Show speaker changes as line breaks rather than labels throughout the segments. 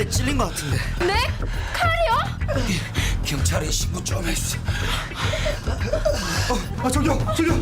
칼에 찔린 것 같은데.
네? 칼이요?
경찰에 신고 좀 해주세요.
아 저기요 저기요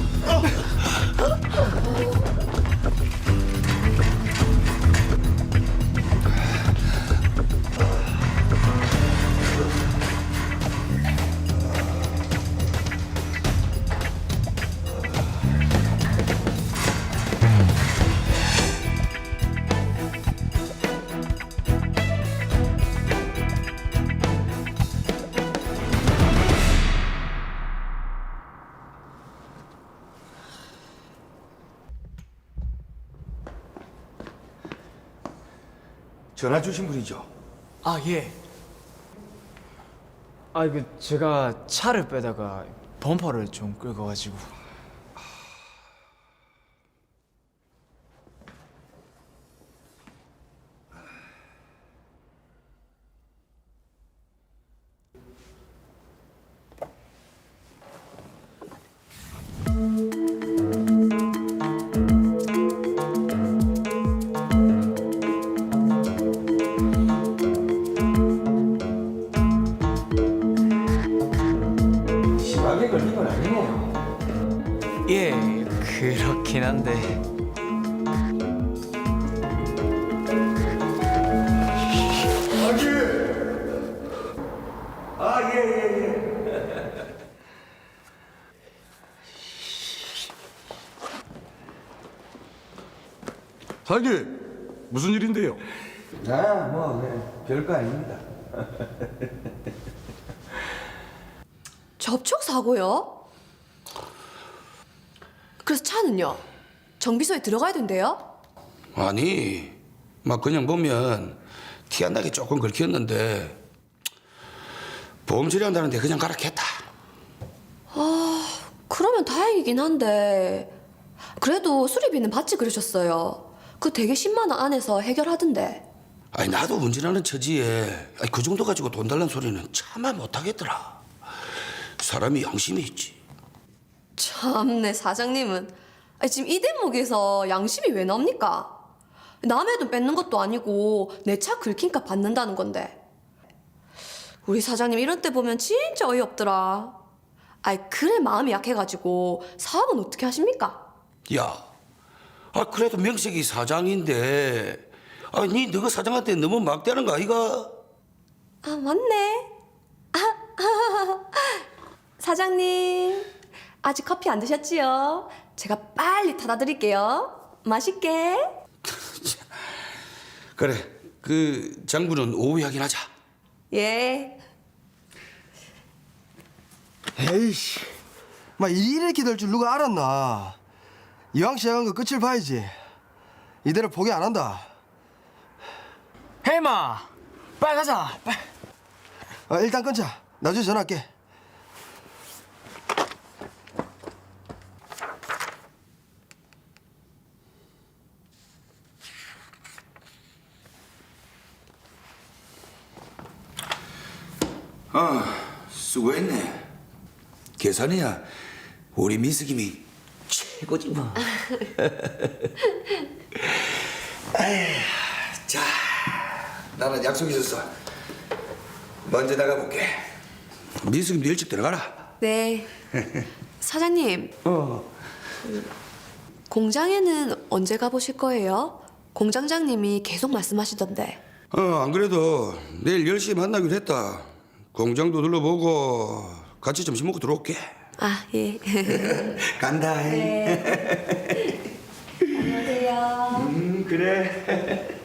전화 주신 분이죠?
아 예. 아 이거 제가 차를 빼다가 범퍼를 좀 긁어가지고.
사장님 무슨 일인데요?
아 뭐 네, 별거 아닙니다
접촉 사고요? 그래서 차는요? 정비소에 들어가야 된대요?
아니, 막 그냥 보면 티 안 나게 조금 긁혔는데 보험 처리한다는데 그냥 가라 했다.
그러면 다행이긴 한데 그래도 수리비는 받지 그러셨어요. 그 되게 10만 원 안에서 해결하던데.
아니 나도 운전하는 처지에 아니, 그 정도 가지고 돈 달라는 소리는 차마 못하겠더라. 사람이 양심이 있지.
참내 사장님은 아니, 지금 이 대목에서 양심이 왜 나옵니까? 남의 돈 뺏는 것도 아니고 내 차 긁힌 값 받는다는 건데. 우리 사장님 이런 때 보면 진짜 어이없더라. 아이 그래 마음이 약해가지고 사업은 어떻게 하십니까?
야, 아 그래도 명색이 사장인데, 아니 너가 사장한테 너무 막대하는 거 아이가?
아 맞네. 사장님 아직 커피 안 드셨지요? 제가 빨리 타다 드릴게요. 맛있게.
그래, 그 장부는 오후에 확인하자.
예.
에이씨. 막 이렇게 될 줄 누가 알았나? 이왕 시작한 거 끝을 봐야지. 이대로 포기 안 한다.
해마 빨리 가자. 빨리.
어, 일단 끊자. 나중에 전화할게
계산이야. 우리 미숙임이 최고지 뭐. 아휴, 자, 나는 약속 있었어. 먼저 나가 볼게. 미숙임도 일찍 들어가라.
네. 사장님. 그 공장에는 언제 가보실 거예요? 공장장님이 계속 말씀하시던데.
어, 안 그래도 내일 10시에 만나기로 했다. 공장도 둘러보고 같이 점심 먹고 들어올게.
아, 예.
간다.
안녕하세요.
음, 그래.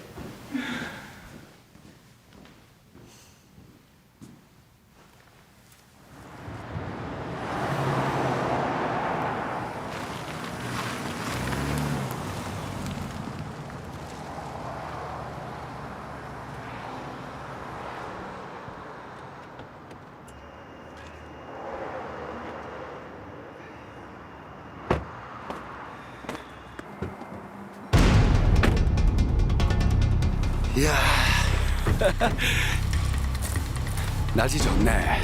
날씨 좋네.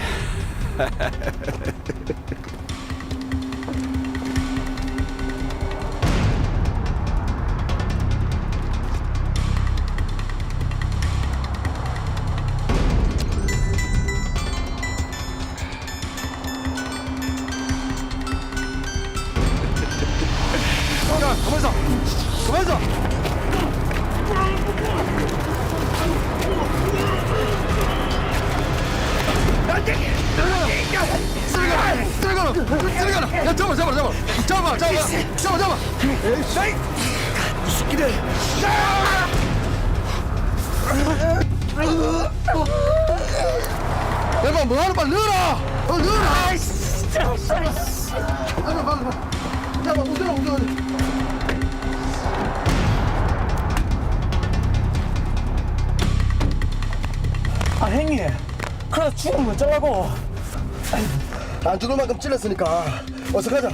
찔렀으니까 어서 가자.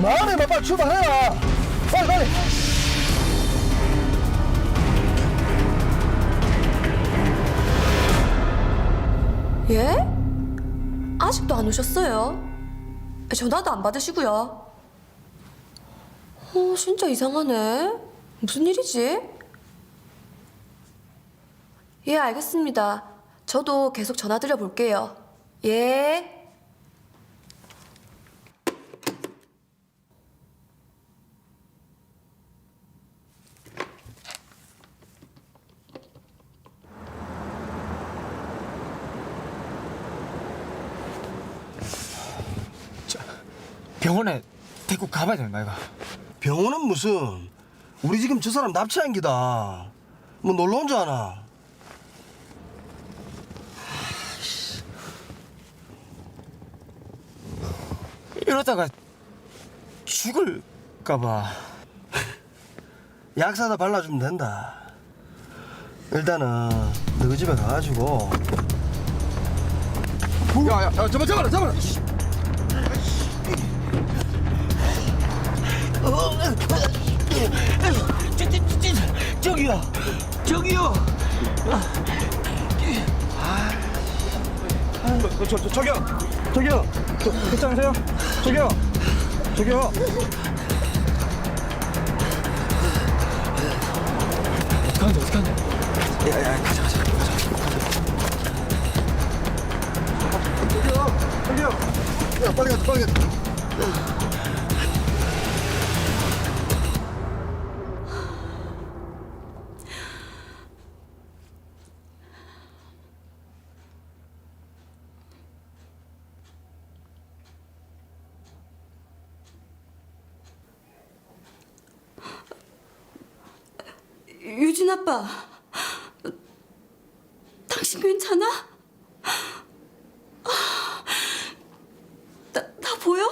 마음에만 빨리 출발해라. 빨리 빨리.
예? 아직도 안 오셨어요? 전화도 안 받으시고요. 어, 진짜 이상하네. 무슨 일이지? 예, 알겠습니다. 저도 계속 전화 드려 볼게요. 예.
병원에 데리고 가봐야 되는 거야 이거
병원은 무슨? 우리 지금 저 사람 납치한 기다. 뭐 놀러 온 줄 아나?
이러다가 죽을까봐
약 사다 발라주면 된다. 일단은 너희 집에 가가지고. 야야 야, 잡아 잡아라 잡아라.
저기요 저기요
저, 저, 저기요! 저기요! 저, 괜찮으세요? 저기요! 저기요!
어떡하는데 어떡하는데
야 야 가자 가자 가자. 저기요 저기요. 야 빨리 가자 빨리 가자.
아빠. 당신 괜찮아? 나, 나 보여?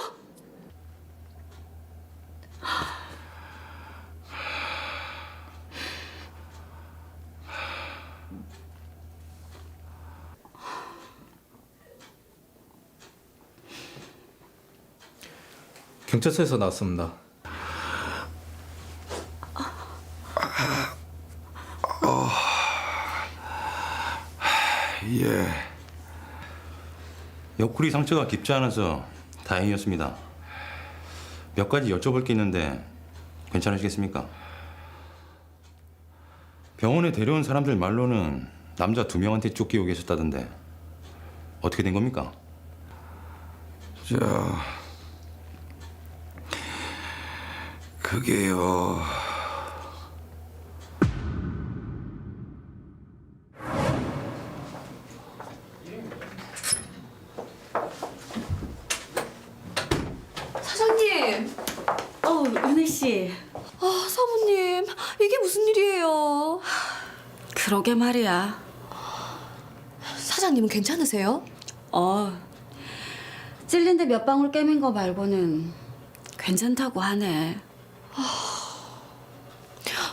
경찰서에서 나왔습니다.
예.
옆구리 상처가 깊지 않아서 다행이었습니다. 몇 가지 여쭤볼 게 있는데 괜찮으시겠습니까? 병원에 데려온 사람들 말로는 남자 두 명한테 쫓기고 계셨다던데 어떻게 된 겁니까?
저 그게요.
사장님.
어, 은혜 씨.
아, 사모님. 이게 무슨 일이에요?
그러게 말이야.
사장님은 괜찮으세요?
어, 찔린 데 몇 방울 깨민 거 말고는 괜찮다고 하네.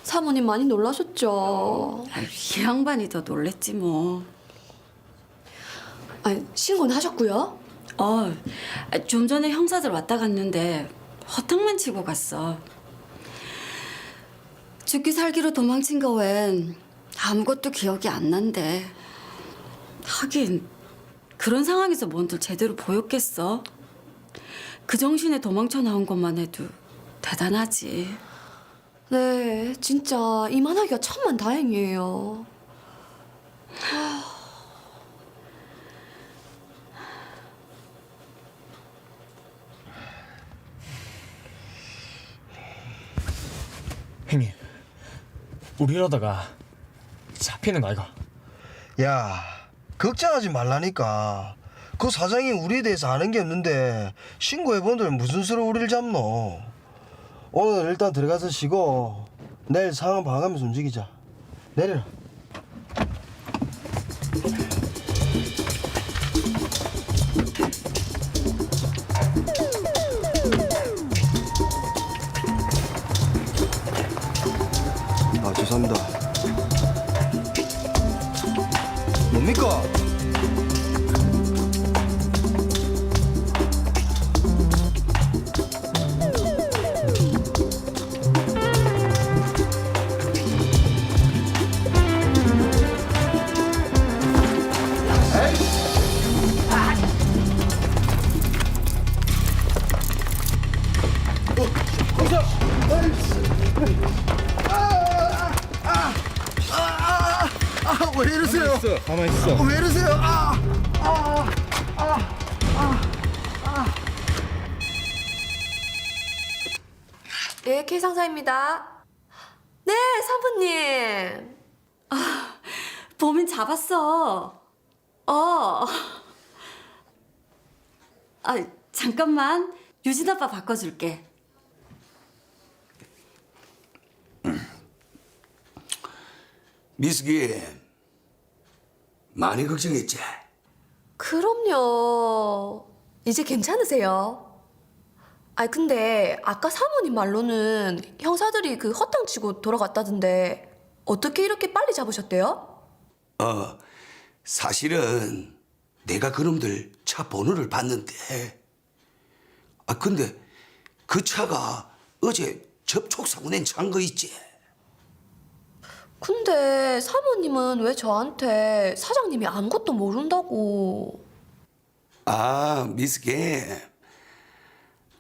사모님 많이 놀라셨죠?
아유, 이 양반이 더 놀랬지 뭐.
아니, 신고는 하셨고요?
어, 좀 전에 형사들 왔다 갔는데 허탕만 치고 갔어. 죽기 살기로 도망친 거웬 아무것도 기억이 안 난대. 하긴 그런 상황에서 뭔들 제대로 보였겠어. 그 정신에 도망쳐 나온 것만 해도 대단하지.
네, 진짜 이만하기가 천만 다행이에요.
형님
우리 이러다가 잡히는 거 아이가?
야 걱정하지 말라니까. 그 사장이 우리에 대해서 아는 게 없는데 신고해본들 무슨 수로 우리를 잡노? 오늘 일단 들어가서 쉬고 내일 상황 봐가면서 움직이자. 내려라
예, K 상사입니다. 네, 사부님.
범인 잡았어. 어. 아, 잠깐만. 유진 아빠 바꿔줄게.
미스기 많이 걱정했지?
그럼요. 이제 괜찮으세요? 아 근데 아까 사모님 말로는 형사들이 그 허탕 치고 돌아갔다던데 어떻게 이렇게 빨리 잡으셨대요?
어, 사실은 내가 그놈들 차 번호를 봤는데, 아, 근데 그 차가 어제 접촉사고 낸 차인 거 있지?
근데 사모님은 왜 저한테 사장님이 아무것도 모른다고
아, 미스게.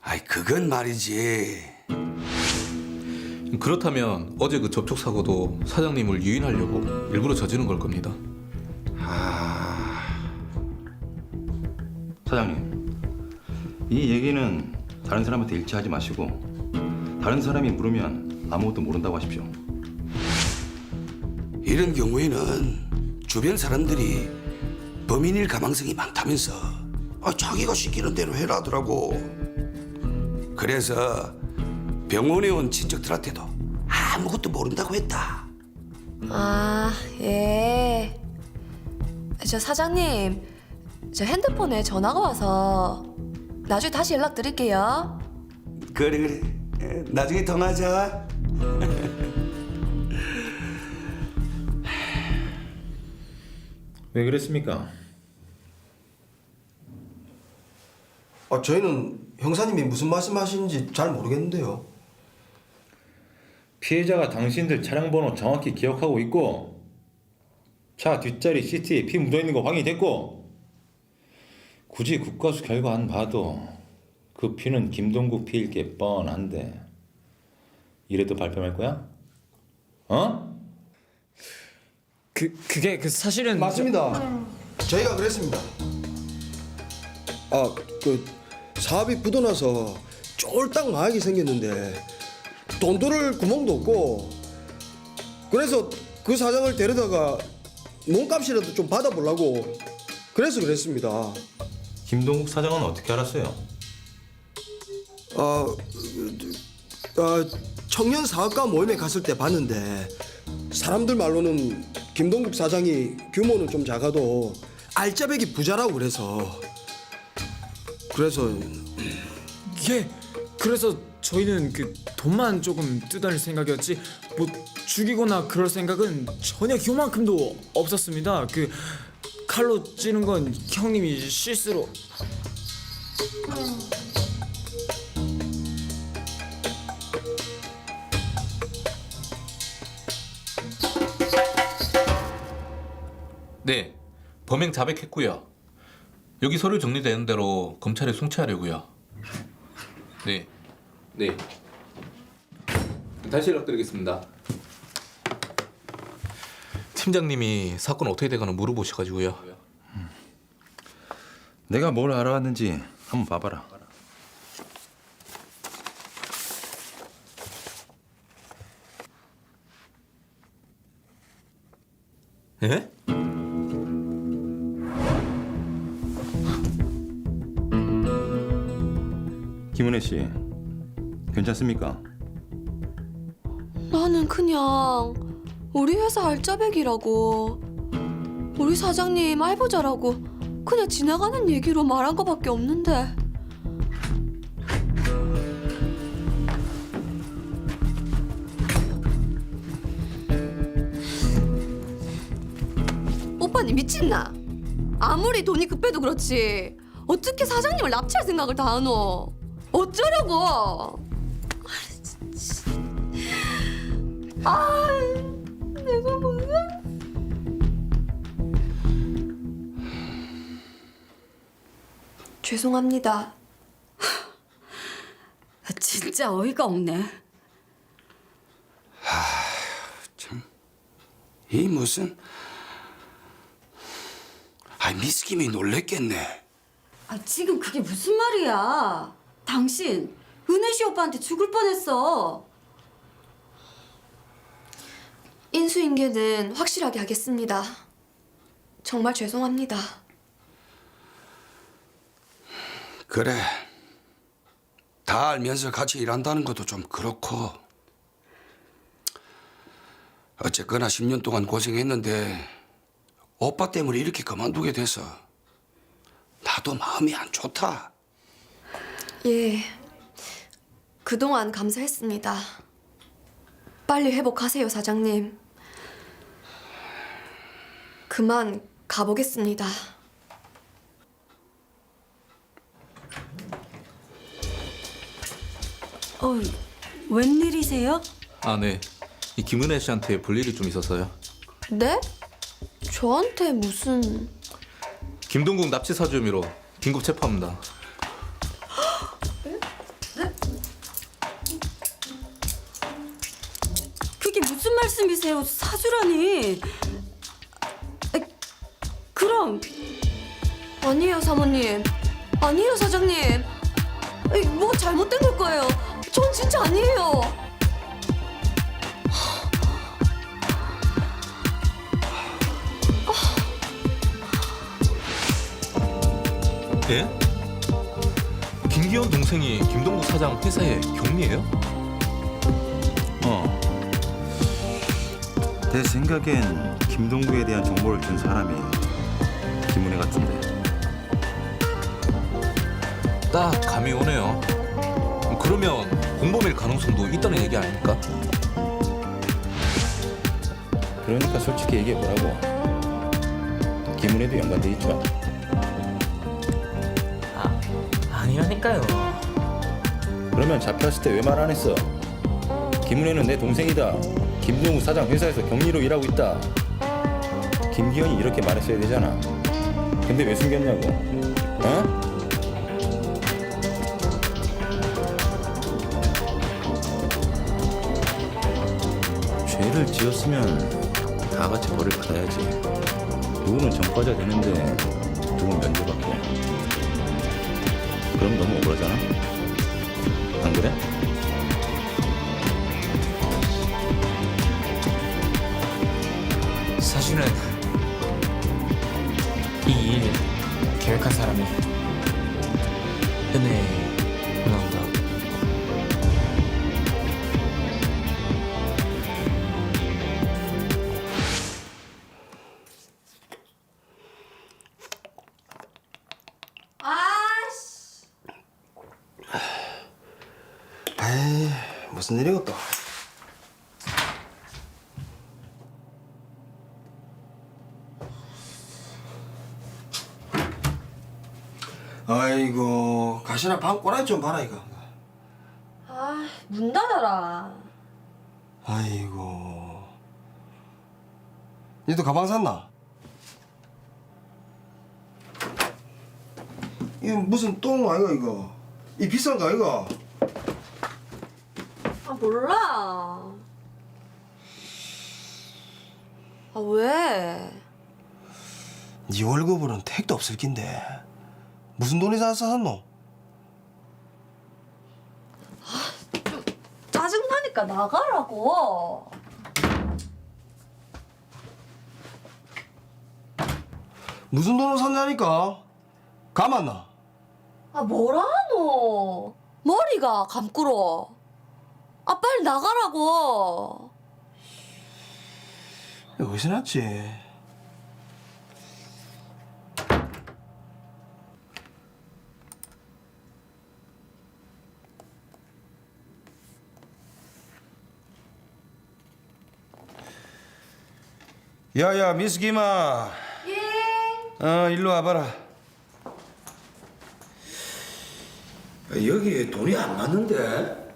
아이, 그건 말이지.
그렇다면 어제 그 접촉 사고도 사장님을 유인하려고 일부러 저지른 걸 겁니다.
사장님, 이 얘기는 다른 사람한테 일치하지 마시고 다른 사람이 물으면 아무것도 모른다고 하십시오.
이런 경우에는 주변 사람들이 범인일 가망성이 많다면서 아, 자기가 시키는 대로 해라더라고. 그래서 병원에 온 친척들한테도 아무것도 모른다고 했다.
아, 예. 저 사장님, 저 핸드폰에 전화가 와서 나중에 다시 연락 드릴게요.
그래 그래. 에, 나중에 통화하자.
왜 그랬습니까?
아, 저희는 형사님이 무슨 말씀하시는지 잘 모르겠는데요.
피해자가 당신들 차량 번호 정확히 기억하고 있고 차 뒷자리 시트에 피 묻어 있는 거 확인됐고 굳이 국가수 결과 안 봐도 그 피는 김동국 피일 게 뻔한데 이래도 발뺌할 거야? 어?
그 그게 그 사실은
맞습니다. 저희가 그랬습니다. 아, 그 사업이 굳어나서 쫄딱 망하게 생겼는데 돈 들을 구멍도 없고 그래서 그 사장을 데려다가 몸값이라도 좀 받아보려고 그래서 그랬습니다.
김동국 사장은 어떻게 알았어요?
아, 아, 청년 사업가 모임에 갔을 때 봤는데 사람들 말로는 김동국 사장이 규모는 좀 작아도 알짜배기 부자라고 그래서 그래서
예. 그래서 저희는 그 돈만 조금 뜯어낼 생각이었지 뭐 죽이거나 그럴 생각은 전혀 요만큼도 없었습니다. 그 칼로 찌는 건 형님이 실수로
네, 범행 자백했고요. 여기 서류 정리되는 대로 검찰에 송치하려고요. 네, 네. 다시 연락드리겠습니다. 팀장님이 사건 어떻게 돼가나 물어보셔가지고요.
내가 뭘 알아왔는지 한번 봐봐라.
예?
김은혜 씨, 괜찮습니까?
나는 그냥 우리 회사 알짜배기라고 우리 사장님 알부자라고 그냥 지나가는 얘기로 말한 거밖에 없는데 오빠님 미친나? 아무리 돈이 급해도 그렇지 어떻게 사장님을 납치할 생각을 다 하노? 어쩌려고? 아, 내가 뭔가? 죄송합니다.
아, 진짜 어이가 없네.
이 무슨 아 미스김이 놀랬겠네.
아, 지금 그게 무슨 말이야? 당신 은혜 씨 오빠한테 죽을 뻔했어.
인수인계는 확실하게 하겠습니다. 정말 죄송합니다.
그래. 다 알면서 같이 일한다는 것도 좀 그렇고. 어쨌거나 10년 동안 고생했는데 오빠 때문에 이렇게 그만두게 돼서 나도 마음이 안 좋다.
예. 그동안 감사했습니다. 빨리 회복하세요, 사장님. 그만 가보겠습니다.
어, 웬일이세요?
아, 네. 이 김은혜 씨한테 볼 일이 좀 있어서요.
네? 저한테 무슨...
김동국 납치 사주 혐의로 긴급 체포합니다.
말씀이세요? 사주라니. 아, 그럼
아니에요, 사모님. 아니에요, 사장님. 에이, 뭐 잘못된 걸 거예요. 전 진짜 아니에요.
예? 김기현 동생이 김동국 사장 회사의 경리예요?
어. 내 생각엔 김동구에 대한 정보를 준 사람이 김은혜 같은데.
딱 감이 오네요. 그러면 공범일 가능성도 있다는 얘기 아닙니까?
그러니까 솔직히 얘기해 보라고. 김은혜도 연관돼 있죠.
아니라니까요.
그러면 잡혔을 때 왜 말 안 했어? 김은혜는 내 동생이다. 김동우 사장 회사에서 격리로 일하고 있다. 김기현이 이렇게 말했어야 되잖아. 근데 왜 숨겼냐고? 어? 죄를 지었으면 다 같이 벌을 받아야지. 누구는 전과자 되는데 누구는 면제받고. 그럼 너무 억울하잖아. 안 그래?
사실은 이 일 계획한 사람이 은혜
가시나 방 꼬라지 좀 봐라, 이거.
아, 문 닫아라.
아이고. 니도 가방 샀나? 이거 무슨 똥 아이가, 이거? 이 비싼 거 아이가?
아, 몰라. 아, 왜?
네 월급으로는 택도 없을 낀데. 무슨 돈이 다 샀노?
짜증나니까 나가라고.
무슨 돈으로 샀냐니까 가만나
아 뭐라노? 머리가 감꾸러. 아 빨리 나가라고.
어디서 났지
야야 미스 기마. 예. 어 일로 와봐라. 여기에 돈이 안 맞는데?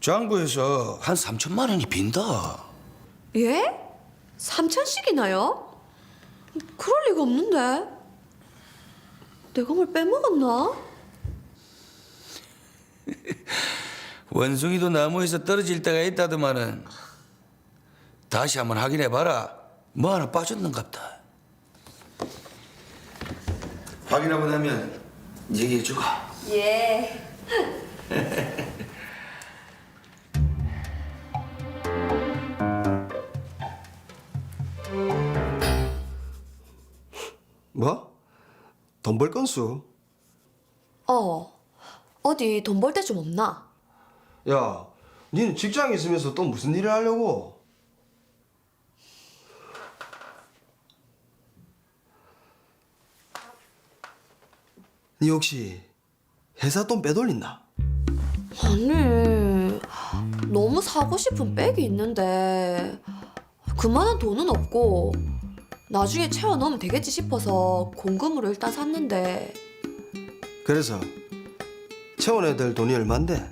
장부에서 한 3천만 원이 빈다.
예? 삼천씩이나요? 그럴 리가 없는데. 내가 뭘 빼먹었나?
원숭이도 나무에서 떨어질 때가 있다더만은 다시 한번 확인해봐라. 뭐 하나 빠졌는갑다. 확인하고 나면 얘기해주고.
예.
뭐? 돈 벌 건수?
어. 어디 돈 벌 데 좀 없나?
야, 니는 직장에 있으면서 또 무슨 일을 하려고? 니 혹시 회사 돈 빼돌린나?
아니, 너무 사고 싶은 백이 있는데 그만한 돈은 없고 나중에 채워 넣으면 되겠지 싶어서 공금으로 일단 샀는데
그래서 채원에 될 돈이 얼만데?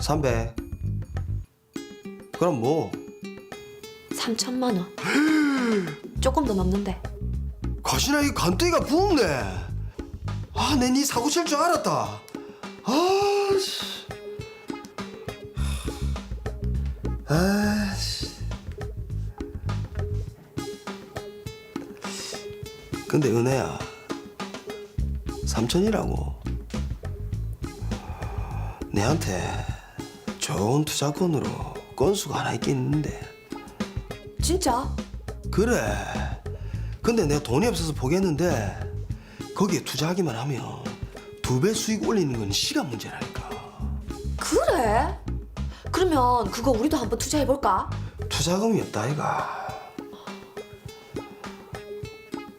300. 그럼 뭐?
3천만 원. 조금 더 넘는데.
가시나 이 간땡이가 부었네. 아, 내 니 사고 칠 줄 알았다. 아, 씨. 아, 씨. 근데 은혜야, 삼천이라고. 내한테 좋은 투자권으로 건수가 하나 있긴 있는데.
진짜?
그래. 근데 내가 돈이 없어서 포기했는데 거기에 투자하기만 하면 두 배 수익 올리는 건 시간 문제라니까.
그래? 그러면 그거 우리도 한번 투자해 볼까?
투자금이 없다 이가.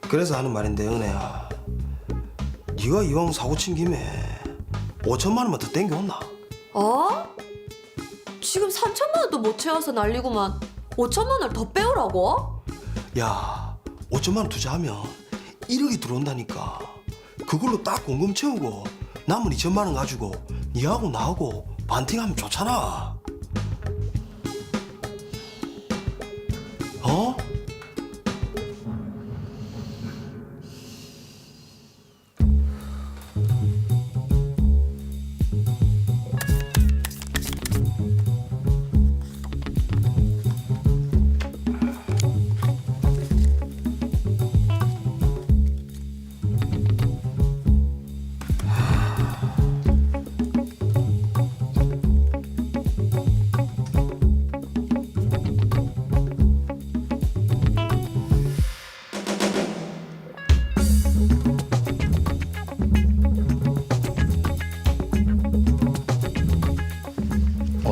그래서 하는 말인데 은혜야. 네가 이왕 사고 친 김에 5천만 원만 더 땡겨온나?
어? 지금 3천만 원도 못 채워서 난리구만. 5천만 원을 더 빼오라고?
야, 5천만 원 투자하면 1억이 들어온다니까. 그걸로 딱 공금 채우고 남은 2천만 원 가지고 니하고 나하고 반팅하면 좋잖아.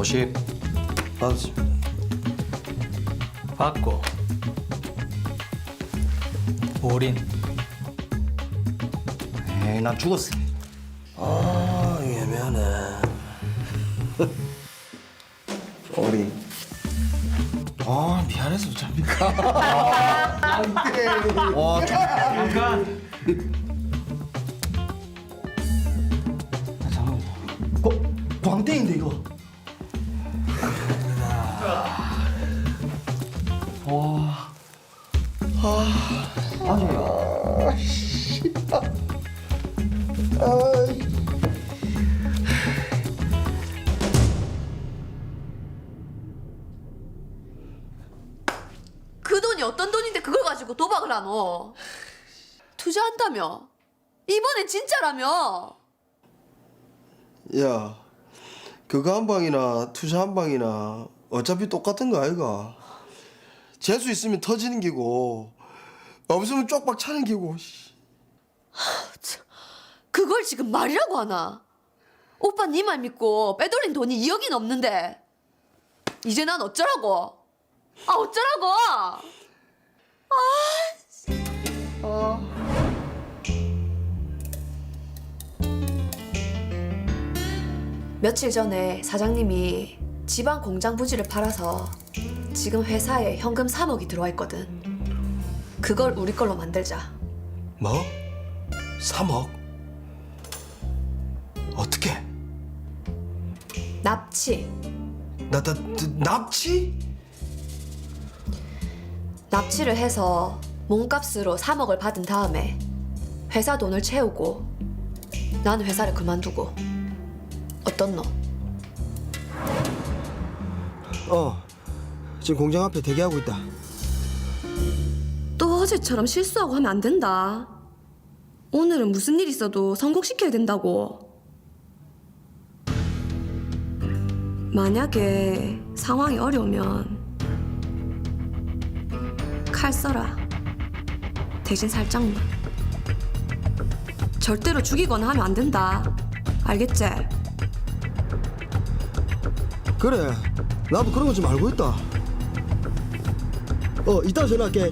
오십
받았습니다.
받고 올인
에이, 난 죽었어. 와. 아, 아니야.
그 돈이 어떤 돈인데 그걸 가지고 도박을 하노? 투자한다며? 이번에 진짜라며?
야, 그거 한 방이나 투자 한 방이나 어차피 똑같은 거 아이가? 재수 있으면 터지는 기고 없으면 쪽박 차는 기고 씨.
그걸 지금 말이라고 하나? 오빠 네 말 믿고 빼돌린 돈이 2억이 넘는데 이제 난 어쩌라고? 아 어쩌라고? 며칠 전에 사장님이 지방 공장 부지를 팔아서 지금 회사에 현금 3억이 들어와 있거든. 그걸 우리 걸로 만들자.
뭐? 3억? 어떻게?
납치.
나, 나, 나 납치?
납치를 해서 몸값으로 3억을 받은 다음에 회사 돈을 채우고 나는 회사를 그만두고 어떻노?
어 지금 공장 앞에 대기하고 있다
또 어제처럼 실수하고 하면 안 된다. 오늘은 무슨 일 있어도 성공시켜야 된다고. 만약에 상황이 어려우면 칼 써라. 대신 살짝만. 절대로 죽이거나 하면 안 된다. 알겠지?
그래 나도 그런 거 좀 알고 있다 어 이따 전화할게